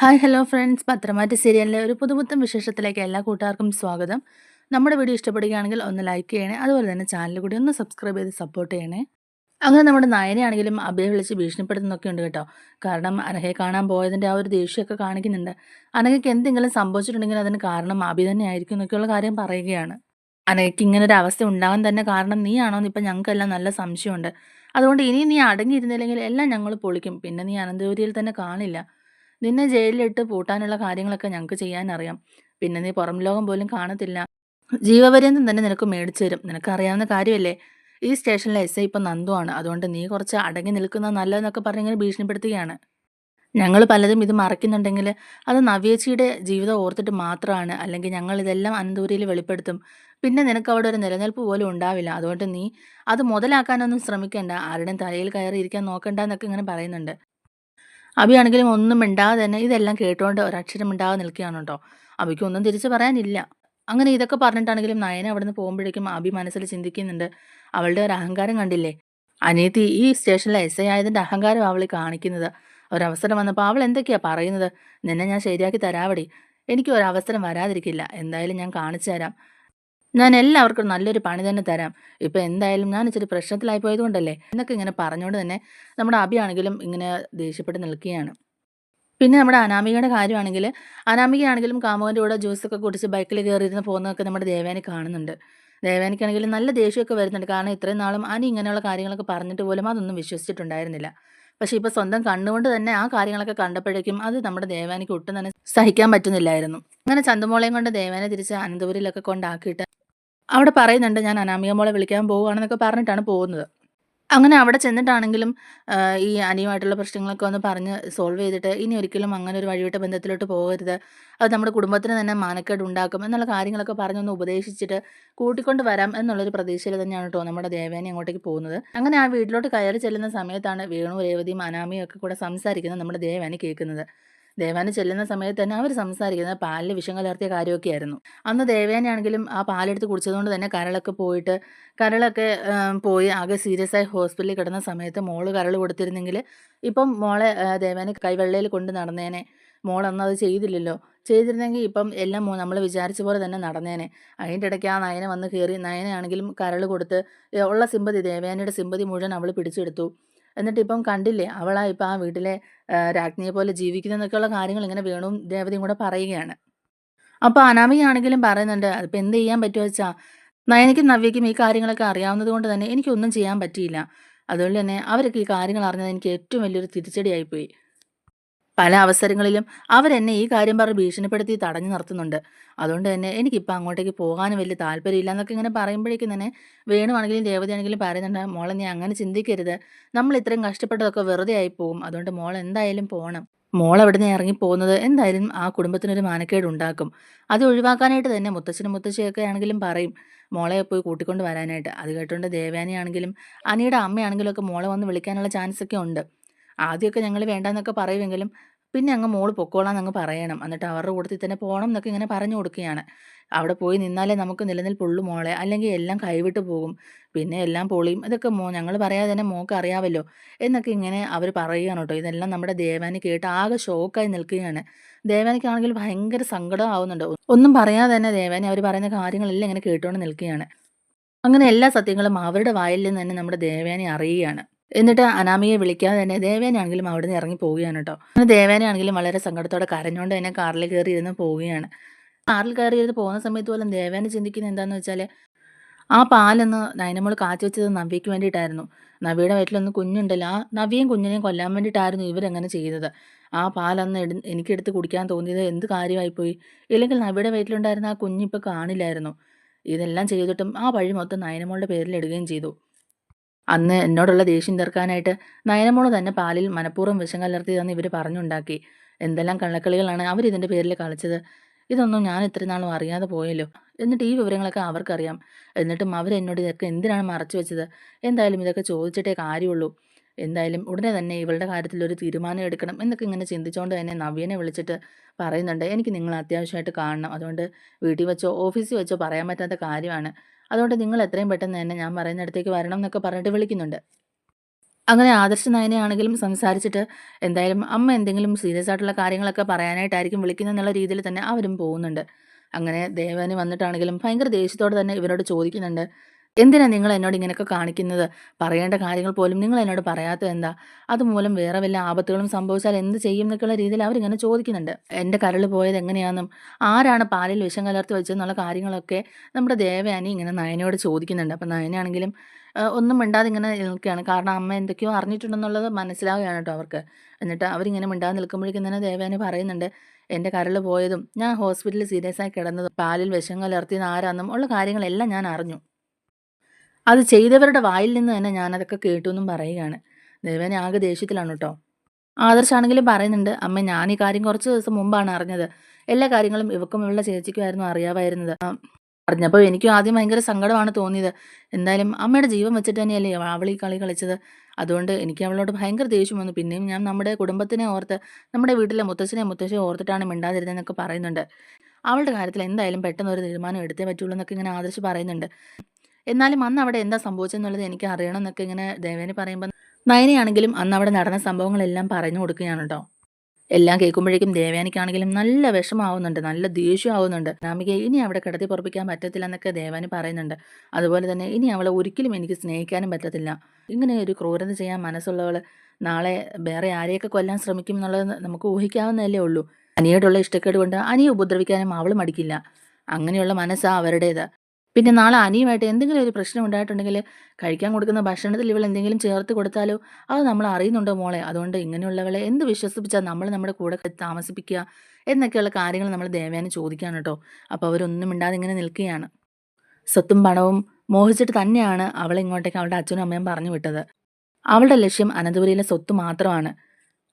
Hi hello friends. പത്രമാറ്റ് സീരിയലിലെ ഒരു പുതുപുത്തൻ വിശേഷത്തിലേക്ക് എല്ലാ കൂട്ടുകാർക്കും സ്വാഗതം. നമ്മുടെ വീഡിയോ ഇഷ്ടപ്പെടുകയാണെങ്കിൽ ഒന്ന് ലൈക്ക് ചെയ്യണേ അതുപോലെ തന്നെ ചാനൽ കൂടി ഒന്ന് സബ്സ്ക്രൈബ് ചെയ്ത് സപ്പോർട്ട് ചെയ്യണേ. അങ്ങനെ നമ്മുടെ നയനയാണെങ്കിലും അബിയെ വിളിച്ച് ഭീഷണിപ്പെടുത്തുന്നൊക്കെ ഉണ്ട് കേട്ടോ. കാരണം അനഹയെ കാണാൻ പോയതിന്റെ ആ ഒരു ദേഷ്യമൊക്കെ കാണിക്കുന്നുണ്ട്. അനഹയ്ക്ക് എന്തെങ്കിലും സംഭവിച്ചിട്ടുണ്ടെങ്കിൽ അതിന് കാരണം അഭി തന്നെ ആയിരിക്കും എന്നൊക്കെയുള്ള കാര്യം പറയുകയാണ്. അനഹയ്ക്ക് ഇങ്ങനെ ഒരു അവസ്ഥ ഉണ്ടാവാൻ തന്നെ കാരണം നീയാണോ എന്ന് ഇപ്പം ഞങ്ങൾക്കെല്ലാം നല്ല സംശയമുണ്ട്. അതുകൊണ്ട് ഇനി നീ അടങ്ങിയിരുന്നില്ലെങ്കിൽ എല്ലാം ഞങ്ങൾ പൊളിക്കും. പിന്നെ നീ അനന്തപുരിയിൽ തന്നെ കാണില്ല. നിന്നെ ജയിലിലിട്ട് പൂട്ടാനുള്ള കാര്യങ്ങളൊക്കെ ഞങ്ങൾക്ക് ചെയ്യാനറിയാം. പിന്നെ നീ പുറം ലോകം പോലും കാണത്തില്ല. ജീവപര്യന്തം തന്നെ നിനക്ക് മേടിച്ചു തരും. നിനക്കറിയാവുന്ന കാര്യമല്ലേ? ഈ സ്റ്റേഷനിലെ എസ് ഐ ഇപ്പം നന്ദുവാണ് അതുകൊണ്ട് നീ കുറച്ച് അടങ്ങി നിൽക്കുന്നത് നല്ലതെന്നൊക്കെ പറഞ്ഞിങ്ങനെ ഭീഷണിപ്പെടുത്തുകയാണ്. ഞങ്ങൾ പലതും ഇത് മറയ്ക്കുന്നുണ്ടെങ്കിൽ അത് നവ്യേച്ചിയുടെ ജീവിതം ഓർത്തിട്ട് മാത്രമാണ്. അല്ലെങ്കിൽ ഞങ്ങൾ ഇതെല്ലാം അന്തൂരിയിൽ വെളിപ്പെടുത്തും. പിന്നെ നിനക്ക് അവിടെ ഒരു നിലനിൽപ്പ് പോലും ഉണ്ടാവില്ല. അതുകൊണ്ട് നീ അത് മുതലാക്കാനൊന്നും ശ്രമിക്കേണ്ട. ആരുടെയും തലയിൽ കയറി ഇരിക്കാൻ നോക്കണ്ട എന്നൊക്കെ ഇങ്ങനെ പറയുന്നുണ്ട്. അബിയാണെങ്കിലും ഒന്നും മിണ്ടാതെ തന്നെ ഇതെല്ലാം കേട്ടുകൊണ്ട് ഒരക്ഷരം മിണ്ടാതെ നിൽക്കുകയാണ് കേട്ടോ അബിക്കൊന്നും തിരിച്ചു പറയാനില്ല. അങ്ങനെ ഇതൊക്കെ പറഞ്ഞിട്ടാണെങ്കിലും നയന അവിടുന്ന് പോകുമ്പോഴേക്കും അബി മനസ്സിൽ ചിന്തിക്കുന്നുണ്ട്. അവളുടെ ഒരു അഹങ്കാരം കണ്ടില്ലേ? അനിയത്തി ഈ സ്റ്റേഷനിലെ എസ് ഐ ആയതിന്റെ അഹങ്കാരം അവൾ കാണിക്കുന്നത്. ഒരവസരം വന്നപ്പോൾ അവൾ എന്തൊക്കെയാ പറയുന്നത്? നിന്നെ ഞാൻ ശരിയാക്കി തരാവടി. എനിക്ക് ഒരവസരം വരാതിരിക്കില്ല. എന്തായാലും ഞാൻ കാണിച്ചു തരാം. ഞാൻ എല്ലാവർക്കും നല്ലൊരു പണി തന്നെ തരാം. ഇപ്പം എന്തായാലും ഞാൻ ഇച്ചിരി പ്രശ്നത്തിലായി പോയതുകൊണ്ടല്ലേ? എന്നൊക്കെ ഇങ്ങനെ പറഞ്ഞുകൊണ്ട് തന്നെ നമ്മുടെ അബിയാണെങ്കിലും ഇങ്ങനെ ദേഷ്യപ്പെട്ട് നിൽക്കുകയാണ്. പിന്നെ നമ്മുടെ അനാമികയുടെ കാര്യമാണെങ്കിൽ അനാമികയാണെങ്കിലും കാമുകന്റെ കൂടെ ജ്യൂസൊക്കെ കുടിച്ച് ബൈക്കിൽ കയറിയിരുന്ന് പോകുന്നതൊക്കെ നമ്മുടെ ദേവേനെ കാണുന്നുണ്ട്. ദേവേനയ്ക്കാണെങ്കിലും നല്ല ദേഷ്യമൊക്കെ വരുന്നുണ്ട്. കാരണം ഇത്രയും നാളും അനി ഇങ്ങനെയുള്ള കാര്യങ്ങളൊക്കെ പറഞ്ഞിട്ട് പോലും അതൊന്നും വിശ്വസിച്ചിട്ടുണ്ടായിരുന്നില്ല. പക്ഷെ ഇപ്പോൾ സ്വന്തം കണ്ണുകൊണ്ട് തന്നെ ആ കാര്യങ്ങളൊക്കെ കണ്ടപ്പോഴേക്കും അത് നമ്മുടെ ദേവാനിക്ക് ഒട്ടും തന്നെ സഹിക്കാൻ പറ്റുന്നില്ലായിരുന്നു. അങ്ങനെ ചന്തുമോളയും കൊണ്ട് ദേവാനെ തിരിച്ച് അനന്തപുരിയിലൊക്കെ കൊണ്ടാക്കിയിട്ട് അവിടെ പറയുന്നുണ്ട് ഞാൻ അനാമിക മോളെ വിളിക്കാൻ പോവുകയാണെന്നൊക്കെ പറഞ്ഞിട്ടാണ് പോകുന്നത് അങ്ങനെ അവിടെ ചെന്നിട്ടാണെങ്കിലും ഈ അനിയുമായിട്ടുള്ള പ്രശ്നങ്ങളൊക്കെ ഒന്ന് പറഞ്ഞ് സോൾവ് ചെയ്തിട്ട് ഇനി ഒരിക്കലും അങ്ങനെ ഒരു വഴിവിട്ട ബന്ധത്തിലോട്ട് പോകരുത്. അത് നമ്മുടെ കുടുംബത്തിന് തന്നെ മാനക്കേട് ഉണ്ടാക്കും എന്നുള്ള കാര്യങ്ങളൊക്കെ പറഞ്ഞൊന്ന് ഉപദേശിച്ചിട്ട് കൂട്ടിക്കൊണ്ട് വരാം എന്നുള്ളൊരു പ്രതീക്ഷയിൽ തന്നെയാണ് കേട്ടോ നമ്മുടെ ദേവേനെ അങ്ങോട്ടേക്ക് പോകുന്നത്. അങ്ങനെ ആ വീട്ടിലോട്ട് കയറി ചെല്ലുന്ന സമയത്താണ് വേണു, രേവതിയും അനാമിയും ഒക്കെ കൂടെ സംസാരിക്കുന്നത് നമ്മുടെ ദേവേനെ കേൾക്കുന്നത്. ദേവാനി ചെല്ലുന്ന സമയത്ത് തന്നെ അവർ സംസാരിക്കുന്നത് പാലിൽ വിഷം കലർത്തിയ കാര്യമൊക്കെയായിരുന്നു. അന്ന് ദേവയാനിയാണെങ്കിലും ആ പാലെടുത്ത് കുടിച്ചതുകൊണ്ട് തന്നെ കരളൊക്കെ പോയിട്ട് കരളൊക്കെ പോയി ആകെ സീരിയസ് ആയി ഹോസ്പിറ്റലിൽ കിടന്ന സമയത്ത് മോൾ കരൾ കൊടുത്തിരുന്നെങ്കിൽ ഇപ്പം മോളെ ഏഹ്, കൈവെള്ളയിൽ കൊണ്ട് നടന്നേനെ. മോളൊന്നും അത് ചെയ്തില്ലല്ലോ. ചെയ്തിരുന്നെങ്കിൽ ഇപ്പം എല്ലാം നമ്മൾ വിചാരിച്ച പോലെ തന്നെ നടന്നേനെ. അതിന്റെ ഇടയ്ക്ക് ആ നയന വന്ന് കയറി നയനയാണെങ്കിലും കരൾ കൊടുത്ത് ഉള്ള സിമ്പതി ദേവേനയുടെ സിമ്പതി മുഴുവൻ അവൾ പിടിച്ചെടുത്തു. എന്നിട്ട് ഇപ്പം കണ്ടില്ലേ അവളാ ഇപ്പം ആ വീട്ടിലെ രാജ്ഞിയെ പോലെ ജീവിക്കുന്നതെന്നൊക്കെയുള്ള കാര്യങ്ങൾ ഇങ്ങനെ വേണുവും രേവതിയും കൂടെ പറയുകയാണ്. അപ്പോൾ അനാമികയാണെങ്കിലും പറയുന്നുണ്ട് അതിപ്പോൾ എന്ത് ചെയ്യാൻ പറ്റുമോ വെച്ചാൽ നയനയ്ക്കും നവ്യയ്ക്കും ഈ കാര്യങ്ങളൊക്കെ അറിയാവുന്നത് കൊണ്ട് തന്നെ എനിക്കൊന്നും ചെയ്യാൻ പറ്റിയില്ല. അതുകൊണ്ട് തന്നെ അവരൊക്കെ ഈ കാര്യങ്ങൾ അറിഞ്ഞത് എനിക്ക് ഏറ്റവും വലിയൊരു തിരിച്ചടിയായിപ്പോയി. പല അവസരങ്ങളിലും അവരെന്നെ ഈ കാര്യം പറഞ്ഞ് ഭീഷണിപ്പെടുത്തി തടഞ്ഞു നിർത്തുന്നുണ്ട്. അതുകൊണ്ട് തന്നെ എനിക്കിപ്പോൾ അങ്ങോട്ടേക്ക് പോകാനും വലിയ താല്പര്യമില്ല എന്നൊക്കെ ഇങ്ങനെ പറയുമ്പോഴേക്കും തന്നെ വേണുവാണെങ്കിലും ദേവതയാണെങ്കിലും പറയുന്നുണ്ട് മോളെ നീ അങ്ങനെ ചിന്തിക്കരുത്. നമ്മൾ ഇത്രയും കഷ്ടപ്പെട്ടതൊക്കെ വെറുതെ ആയി പോകും. അതുകൊണ്ട് മോൾ എന്തായാലും പോകണം മോൾ അവിടുന്ന് ഇറങ്ങി പോകുന്നത് എന്തായാലും ആ കുടുംബത്തിനൊരു മാനക്കേട് ഉണ്ടാക്കും. അത് ഒഴിവാക്കാനായിട്ട് തന്നെ മുത്തച്ഛനും മുത്തശ്ശിയൊക്കെ ആണെങ്കിലും പറയും മോളെ പോയി കൂട്ടിക്കൊണ്ട് വരാനായിട്ട്. അത് കേട്ടുകൊണ്ട് ദേവയാനിയാണെങ്കിലും അനിയുടെ അമ്മയാണെങ്കിലും ഒക്കെ മോളെ വന്ന് വിളിക്കാനുള്ള ചാൻസ് ഒക്കെ ഉണ്ട്. ആദ്യമൊക്കെ ഞങ്ങൾ വേണ്ടാന്നൊക്കെ പറയുമെങ്കിലും പിന്നെ അങ്ങ് മോൾ പൊക്കോളാം എന്നങ്ങ് പറയണം. എന്നിട്ട് അവരുടെ കൂട്ടത്തിൽ തന്നെ പോകണം എന്നൊക്കെ ഇങ്ങനെ പറഞ്ഞു കൊടുക്കുകയാണ്. അവിടെ പോയി നിന്നാലേ നമുക്ക് നിലനിൽപ്പുള്ളൂ മോളെ. അല്ലെങ്കിൽ എല്ലാം കൈവിട്ട് പോകും. പിന്നെ എല്ലാം പൊളിയും. ഇതൊക്കെ മോ ഞങ്ങൾ പറയാതെ തന്നെ മോക്ക് അറിയാമല്ലോ എന്നൊക്കെ ഇങ്ങനെ അവർ പറയുകയാണ് കേട്ടോ. ഇതെല്ലാം നമ്മുടെ ദേവാനി കേട്ട് ആകെ ഷോക്കായി നിൽക്കുകയാണ്. ദേവാനിക്കാണെങ്കിൽ ഭയങ്കര സങ്കടം ആവുന്നുണ്ട്. ഒന്നും പറയാതെ തന്നെ ദേവാനി അവർ പറയുന്ന കാര്യങ്ങളെല്ലാം ഇങ്ങനെ കേട്ടുകൊണ്ട് നിൽക്കുകയാണ്. അങ്ങനെ എല്ലാ സത്യങ്ങളും അവരുടെ വായിൽ നിന്ന് തന്നെ നമ്മുടെ ദേവാനി അറിയുകയാണ്. എന്നിട്ട് അനാമിയെ വിളിക്കാതെ തന്നെ ദേവയാനിയാണെങ്കിലും അവിടുന്ന് ഇറങ്ങി പോവുകയാണ് കേട്ടോ. അങ്ങനെ ദേവയാനിയാണെങ്കിലും വളരെ സങ്കടത്തോടെ കരഞ്ഞുകൊണ്ട് തന്നെ കാറിൽ കയറി ഇരുന്ന് പോവുകയാണ്. കാറിൽ കയറി ഇരുന്ന് പോകുന്ന സമയത്ത് പോലും ദേവേനെ ചിന്തിക്കുന്നത് എന്താന്ന് വെച്ചാൽ ആ പാലൊന്ന് നയനമോൾ കാച്ചി വെച്ചത് നവ്യയ്ക്ക് വേണ്ടിയിട്ടായിരുന്നു. നവ്യയുടെ വയറ്റിലൊന്ന് കുഞ്ഞുണ്ടല്ലോ. ആ നവിയും കുഞ്ഞിനെയും കൊല്ലാൻ വേണ്ടിയിട്ടായിരുന്നു ഇവരങ്ങനെ ചെയ്തത്. ആ പാലന്ന് എടു എനിക്കെടുത്ത് കുടിക്കാൻ തോന്നിയത് എന്ത് കാര്യമായിപ്പോയി. ഇല്ലെങ്കിൽ നവ്യയുടെ വയറ്റിലുണ്ടായിരുന്ന ആ കുഞ്ഞിപ്പോൾ കാണില്ലായിരുന്നു. ഇതെല്ലാം ചെയ്തിട്ടും ആ വഴി മൊത്തം നയനമോളുടെ പേരിൽ ഇടുകയും ചെയ്തു. അന്ന് എന്നോടുള്ള ദേഷ്യം തീർക്കാനായിട്ട് നയനമോൾ തന്നെ പാലിൽ മനഃപൂർവം വിഷം കലർത്തിയതെന്ന് ഇവർ പറഞ്ഞുണ്ടാക്കി. എന്തെല്ലാം കള്ളക്കളികളാണ് അവരിതിന്റെ പേരിൽ കളിച്ചത്. ഇതൊന്നും ഞാൻ ഇത്ര നാളും അറിയാതെ പോയല്ലോ. എന്നിട്ട് ഈ വിവരങ്ങളൊക്കെ അവർക്കറിയാം. എന്നിട്ടും അവരെന്നോട് ഇതൊക്കെ എന്തിനാണ് മറച്ചു വെച്ചത്. എന്തായാലും ഇതൊക്കെ ചോദിച്ചിട്ടേ കാര്യമുള്ളൂ. എന്തായാലും ഉടനെ തന്നെ ഇവളുടെ കാര്യത്തിൽ ഒരു തീരുമാനം എടുക്കണം എന്നൊക്കെ ഇങ്ങനെ ചിന്തിച്ചുകൊണ്ട് തന്നെ നവ്യനെ വിളിച്ചിട്ട് പറയുന്നുണ്ട്. എനിക്ക് നിങ്ങൾ അത്യാവശ്യമായിട്ട് കാണണം. അതുകൊണ്ട് വീട്ടിൽ വെച്ചോ ഓഫീസിൽ വെച്ചോ പറയാൻ പറ്റാത്ത കാര്യമാണ്. അതുകൊണ്ട് നിങ്ങൾ എത്രയും പെട്ടെന്ന് തന്നെ ഞാൻ പറയുന്നിടത്തേക്ക് വരണം എന്നൊക്കെ പറഞ്ഞിട്ട് വിളിക്കുന്നുണ്ട്. അങ്ങനെ ആദർശ നയനെയാണെങ്കിലും സംസാരിച്ചിട്ട് എന്തായാലും അമ്മ എന്തെങ്കിലും സീരിയസ് ആയിട്ടുള്ള കാര്യങ്ങളൊക്കെ പറയാനായിട്ടായിരിക്കും വിളിക്കുന്നതെന്നുള്ള രീതിയിൽ തന്നെ അവരും പോകുന്നുണ്ട്. അങ്ങനെ ദേവന് വന്നിട്ടാണെങ്കിലും ഭയങ്കര ദേഷ്യത്തോടെ തന്നെ ഇവരോട് ചോദിക്കുന്നുണ്ട്. "എന്തിനാ നിങ്ങൾ എന്നോട് ഇങ്ങനെയൊക്കെ കാണിക്കുന്നത്? പറയേണ്ട കാര്യങ്ങൾ പോലും നിങ്ങൾ എന്നോട് പറയാത്തത് എന്താ അതുമൂലം വേറെ വല്ല ആപത്തുകളും സംഭവിച്ചാൽ എന്ത് ചെയ്യും?" എന്നൊക്കെയുള്ള രീതിയിൽ അവരിങ്ങനെ ചോദിക്കുന്നുണ്ട്. എന്റെ കരൾ പോയത് എങ്ങനെയാണെന്നും ആരാണ് പാലിൽ വിഷം കലർത്തി വെച്ചതെന്നുള്ള കാര്യങ്ങളൊക്കെ നമ്മുടെ ദേവയാനി ഇങ്ങനെ നയനയോട് ചോദിക്കുന്നുണ്ട്. അപ്പം നയനാണെങ്കിലും ഒന്നും മിണ്ടാതെ ഇങ്ങനെ നിൽക്കുകയാണ്. കാരണം അമ്മ എന്തൊക്കെയോ അറിഞ്ഞിട്ടുണ്ടെന്നുള്ളത് മനസ്സിലാവുകയാണ് കേട്ടോ അവർക്ക്. എന്നിട്ട് അവരിങ്ങനെ മിണ്ടാതെ നിൽക്കുമ്പോഴേക്കും തന്നെ ദേവയാനി പറയുന്നുണ്ട്. എന്റെ കരൾ പോയതും ഞാൻ ഹോസ്പിറ്റലിൽ സീരിയസ് ആയി കിടന്നതും പാലിൽ വിഷം കലർത്തിയത് ആരാന്നും ഉള്ള കാര്യങ്ങളെല്ലാം ഞാൻ അറിഞ്ഞു. അത് ചെയ്തവരുടെ വായിൽ നിന്ന് തന്നെ ഞാനതൊക്കെ കേട്ടു" എന്നും പറയുകയാണ്. ദൈവനെ ആകെ ദേഷ്യത്തിലാണ് കേട്ടോ. ആദർശാണെങ്കിലും പറയുന്നുണ്ട്. അമ്മ ഞാൻ ഈ കാര്യം കുറച്ച് ദിവസം മുമ്പാണ് അറിഞ്ഞത്. എല്ലാ കാര്യങ്ങളും ഇവക്കും ഇവളുടെ ചേച്ചിക്കുമായിരുന്നു അറിയാമായിരുന്നത്. അറിഞ്ഞപ്പോൾ എനിക്കും ആദ്യം ഭയങ്കര സങ്കടമാണ് തോന്നിയത്. എന്തായാലും അമ്മയുടെ ജീവൻ വെച്ചിട്ട് തന്നെയല്ലേ അവൾ ഈ കളി കളിച്ചത്. അതുകൊണ്ട് എനിക്ക് അവളോട് ഭയങ്കര ദേഷ്യം വന്നു. പിന്നെയും ഞാൻ നമ്മുടെ കുടുംബത്തിനെ ഓർത്ത് നമ്മുടെ വീട്ടിലെ മുത്തശ്ശനെ മുത്തശ്ശനെ ഓർത്തിട്ടാണ് മിണ്ടാതിരുന്നതെന്നൊക്കെ പറയുന്നുണ്ട്. അവളുടെ കാര്യത്തിൽ എന്തായാലും പെട്ടെന്ന് ഒരു തീരുമാനം എടുത്തേ പറ്റുള്ളൂ എന്നൊക്കെ ഇങ്ങനെ ആദർശ് പറയുന്നുണ്ട്. എന്നാലും അന്ന് അവിടെ എന്താ സംഭവിച്ചെന്നുള്ളത് എനിക്ക് അറിയണം എന്നൊക്കെ ഇങ്ങനെ ദേവേനെ പറയുമ്പോൾ നയനയാണെങ്കിലും അന്ന് അവിടെ നടന്ന സംഭവങ്ങളെല്ലാം പറഞ്ഞു കൊടുക്കുകയാണ് കേട്ടോ. എല്ലാം കേൾക്കുമ്പോഴേക്കും ദേവാനിക്കാണെങ്കിലും നല്ല വിഷമാവുന്നുണ്ട്. നല്ല ദേഷ്യം ആവുന്നുണ്ട്. അനാമികയെ ഇനി അവിടെ കിടത്തി പുറപ്പിക്കാൻ പറ്റത്തില്ല എന്നൊക്കെ ദേവാനി പറയുന്നുണ്ട്. അതുപോലെ തന്നെ ഇനി അവളെ ഒരിക്കലും എനിക്ക് സ്നേഹിക്കാനും പറ്റത്തില്ല. ഇങ്ങനെ ഒരു ക്രൂരത ചെയ്യാൻ മനസ്സുള്ളവൾ നാളെ വേറെ ആരെയൊക്കെ കൊല്ലാൻ ശ്രമിക്കും എന്നുള്ളത് നമുക്ക് ഊഹിക്കാവുന്നതല്ലേ ഉള്ളൂ. അനിയോടുള്ള ഇഷ്ടക്കേട് കൊണ്ട് അനിയെ ഉപദ്രവിക്കാനും അവൾ മടിക്കില്ല. അങ്ങനെയുള്ള മനസ്സാണ് അവരുടേത്. പിന്നെ നാളെ അനിയുമായിട്ട് എന്തെങ്കിലും ഒരു പ്രശ്നം ഉണ്ടായിട്ടുണ്ടെങ്കിൽ കഴിക്കാൻ കൊടുക്കുന്ന ഭക്ഷണത്തിൽ ഇവൾ എന്തെങ്കിലും ചേർത്ത് കൊടുത്താലോ അത് നമ്മൾ അറിയുന്നുണ്ടോ മോളെ? അതുകൊണ്ട് ഇങ്ങനെയുള്ളവളെ എന്ത് വിശ്വസിപ്പിച്ചാൽ നമ്മൾ നമ്മുടെ കൂടെ താമസിപ്പിക്കുക എന്നൊക്കെയുള്ള കാര്യങ്ങൾ നമ്മൾ ദേവേനെ ചോദിക്കാണ് കേട്ടോ. അപ്പോൾ അവരൊന്നും മിണ്ടാതെ ഇങ്ങനെ നിൽക്കുകയാണ്. സ്വത്തും പണവും മോഹിച്ചിട്ട് തന്നെയാണ് അവളെ ഇങ്ങോട്ടേക്ക് അവളുടെ അച്ഛനും അമ്മയും പറഞ്ഞു വിട്ടത്. അവളുടെ ലക്ഷ്യം അനന്തപുരിയിലെ സ്വത്ത് മാത്രമാണ്.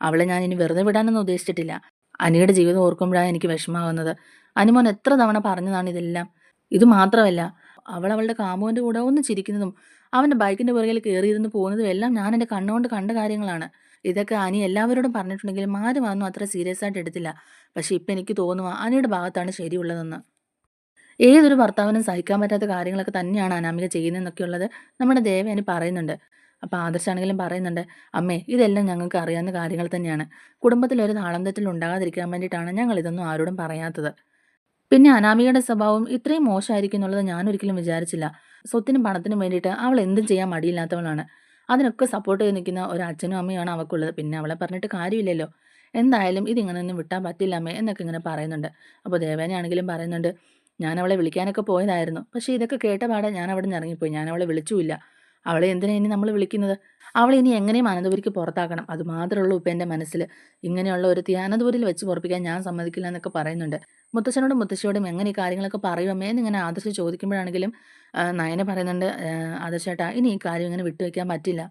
അവളെ ഞാൻ ഇനി വെറുതെ വിടാനൊന്നും ഉദ്ദേശിച്ചിട്ടില്ല. അനിയുടെ ജീവിതം ഓർക്കുമ്പോഴാണ് എനിക്ക് വിഷമാവുന്നത്. അനുമോൻ എത്ര തവണ പറഞ്ഞതാണ് ഇതെല്ലാം. ഇത് മാത്രമല്ല അവൾ അവളുടെ കാമുവിന്റെ കൂടെ ഒന്ന് ചിരിക്കുന്നതും അവന്റെ ബൈക്കിന്റെ പുറകിൽ കയറിയിരുന്ന് പോകുന്നതും എല്ലാം ഞാൻ എന്റെ കണ്ണുകൊണ്ട് കണ്ട കാര്യങ്ങളാണ്. ഇതൊക്കെ അനി എല്ലാവരോടും പറഞ്ഞിട്ടുണ്ടെങ്കിലും ആരും അതൊന്നും അത്ര സീരിയസ് ആയിട്ട് എടുത്തില്ല. പക്ഷേ ഇപ്പം എനിക്ക് തോന്നുക അനിയുടെ ഭാഗത്താണ് ശരിയുള്ളതെന്ന്. ഏതൊരു ഭർത്താവിനും സഹിക്കാൻ പറ്റാത്ത കാര്യങ്ങളൊക്കെ തന്നെയാണ് അനാമിക ചെയ്യുന്നതെന്നൊക്കെയുള്ളത് നമ്മുടെ ദേവയാനി പറയുന്നുണ്ട്. അപ്പോൾ ആദർശാണെങ്കിലും പറയുന്നുണ്ട്. "അമ്മേ ഇതെല്ലാം ഞങ്ങൾക്ക് അറിയാവുന്ന കാര്യങ്ങൾ തന്നെയാണ്. കുടുംബത്തിൽ ഒരു താളം തെറ്റിൽ ഉണ്ടാകാതിരിക്കാൻ വേണ്ടിയിട്ടാണ് ഞങ്ങൾ ഇതൊന്നും ആരോടും പറയാത്തത്. പിന്നെ അനാമികയുടെ സ്വഭാവം ഇത്രയും മോശമായിരിക്കും എന്നുള്ളത് ഞാൻ ഒരിക്കലും വിചാരിച്ചില്ല. സ്വത്തിനും പണത്തിനും വേണ്ടിയിട്ട് അവൾ എന്തും ചെയ്യാൻ മടിയില്ലാത്തവളാണ്. അതിനൊക്കെ സപ്പോർട്ട് ചെയ്ത് നിൽക്കുന്ന ഒരു അച്ഛനും അമ്മയാണ് അവൾക്കുള്ളത്. പിന്നെ അവളെ പറഞ്ഞിട്ട് കാര്യമില്ലല്ലോ. എന്തായാലും ഇതിങ്ങനെയൊന്നും വിട്ടാൻ പറ്റില്ല അമ്മേ" എന്നൊക്കെ ഇങ്ങനെ പറയുന്നുണ്ട്. അപ്പോൾ ദേവേനയാണെങ്കിലും പറയുന്നുണ്ട്. "ഞാൻ അവളെ വിളിക്കാനൊക്കെ പോയതായിരുന്നു. പക്ഷേ ഇതൊക്കെ കേട്ട പാടെ ഞാൻ അവിടെ നിന്ന് ഇറങ്ങിപ്പോയി. ഞാൻ അവളെ വിളിച്ചുമില്ല. അവളെ എന്തിനാ ഇനി നമ്മൾ വിളിക്കുന്നത്? അവളെ ഇനി എങ്ങനെയും അനന്തപുരിക്ക് പുറത്താക്കണം. അത് മാത്രമേ ഉള്ളൂ ഇപ്പം എന്റെ മനസ്സിൽ. ഇങ്ങനെയുള്ള ഒരു അനന്തപുരിൽ വെച്ച് പുറപ്പിക്കാൻ ഞാൻ സമ്മതിക്കില്ല" എന്നൊക്കെ പറയുന്നുണ്ട്. മുത്തച്ഛനോടും മുത്തശ്ശിയോടും എങ്ങനെ ഈ കാര്യങ്ങളൊക്കെ പറയും അമ്മേ എന്നിങ്ങനെ ആദർശ് ചോദിക്കുമ്പോഴാണെങ്കിലും നയന പറയുന്നുണ്ട്. "ആദർശേട്ടാ ഇനി ഈ കാര്യം ഇങ്ങനെ വിട്ടുവെക്കാൻ പറ്റില്ല.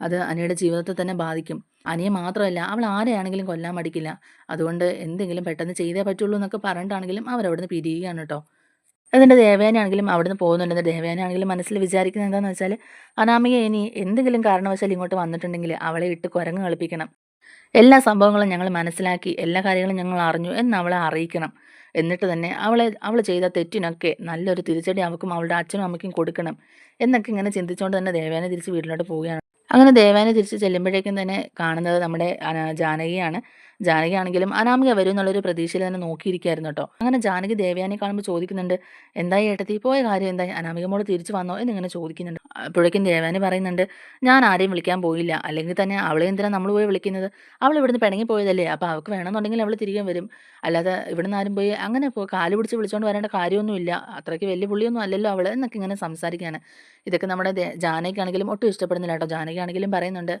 അത് അനിയുടെ ജീവിതത്തെ തന്നെ ബാധിക്കും. അനിയെ മാത്രമല്ല അവൾ ആരെയാണെങ്കിലും കൊല്ലാൻ മടിക്കില്ല. അതുകൊണ്ട് എന്തെങ്കിലും പെട്ടെന്ന് ചെയ്തേ പറ്റുള്ളൂ" എന്നൊക്കെ പറഞ്ഞിട്ടാണെങ്കിലും അവരവിടുന്ന് പിരിയുകയാണ് കേട്ടോ. എന്നിട്ട് ദേവയാനാണെങ്കിലും അവിടുന്ന്. എന്റെ ദേവയാനാണെങ്കിലും മനസ്സിൽ വിചാരിക്കുന്നത് എന്താണെന്ന് വെച്ചാൽ അനാമിക ഇനി എന്തെങ്കിലും കാരണവശാൽ ഇങ്ങോട്ട് വന്നിട്ടുണ്ടെങ്കിൽ അവളെ ഇട്ട് കുരങ്ങ് കളിപ്പിക്കണം. എല്ലാ സംഭവങ്ങളും ഞങ്ങൾ മനസ്സിലാക്കി എല്ലാ കാര്യങ്ങളും ഞങ്ങൾ അറിഞ്ഞു എന്ന് അവളെ അറിയിക്കണം. എന്നിട്ട് തന്നെ അവളെ അവൾ ചെയ്ത തെറ്റിനൊക്കെ നല്ലൊരു തിരിച്ചടി അവൾക്കും അവളുടെ അച്ഛനും അമ്മയ്ക്കും കൊടുക്കണം എന്നൊക്കെ ഇങ്ങനെ ചിന്തിച്ചുകൊണ്ട് തന്നെ ദേവേനെ തിരിച്ച് വീട്ടിലോട്ട് പോവുകയാണ്. അങ്ങനെ ദേവാനെ തിരിച്ച് ചെല്ലുമ്പോഴേക്കും തന്നെ കാണുന്നത് നമ്മുടെ ജാനകിയാണ്. ജാനകി ആണെങ്കിലും അനാമിക വരും എന്നുള്ളൊരു പ്രതീക്ഷയിൽ തന്നെ നോക്കിയിരിക്കുകയായിരുന്നു കേട്ടോ. അങ്ങനെ ജാനകി ദേവയാനെ കാണുമ്പോൾ ചോദിക്കുന്നുണ്ട്. "എന്തായി ഏട്ടത്തി? പോയ കാര്യം എന്തായി? അനാമിക മോൾ തിരിച്ചു വന്നോ?" എന്നിങ്ങനെ ചോദിക്കുന്നുണ്ട്. അപ്പോഴേക്കും ദേവയാനി പറയുന്നുണ്ട്. "ഞാൻ ആരെയും വിളിക്കാൻ പോയില്ല. അല്ലെങ്കിൽ തന്നെ അവളെ എന്തിനാ നമ്മൾ പോയി വിളിക്കുന്നത്? അവൾ ഇവിടുന്ന് പിണങ്ങി പോയതല്ലേ. അപ്പോൾ അവൾക്ക് വേണമെന്നുണ്ടെങ്കിൽ അവൾ തിരികെ വരും. അല്ലാതെ ഇവിടുന്ന് ആരും പോയി അങ്ങനെ പോയി കാൽ പിടിച്ച് വിളിച്ചുകൊണ്ട് വരേണ്ട കാര്യമൊന്നുമില്ല. അത്രയ്ക്ക് വലിയ പുള്ളിയൊന്നും അല്ലല്ലോ അവൾ" എന്നൊക്കെ ഇങ്ങനെ സംസാരിക്കുകയാണ്. ഇതൊക്കെ നമ്മുടെ ജാനകി ആണെങ്കിലും ഒട്ടും ഇഷ്ടപ്പെടുന്നില്ല കേട്ടോ. ജാനകി ആണെങ്കിലും പറയുന്നുണ്ട്.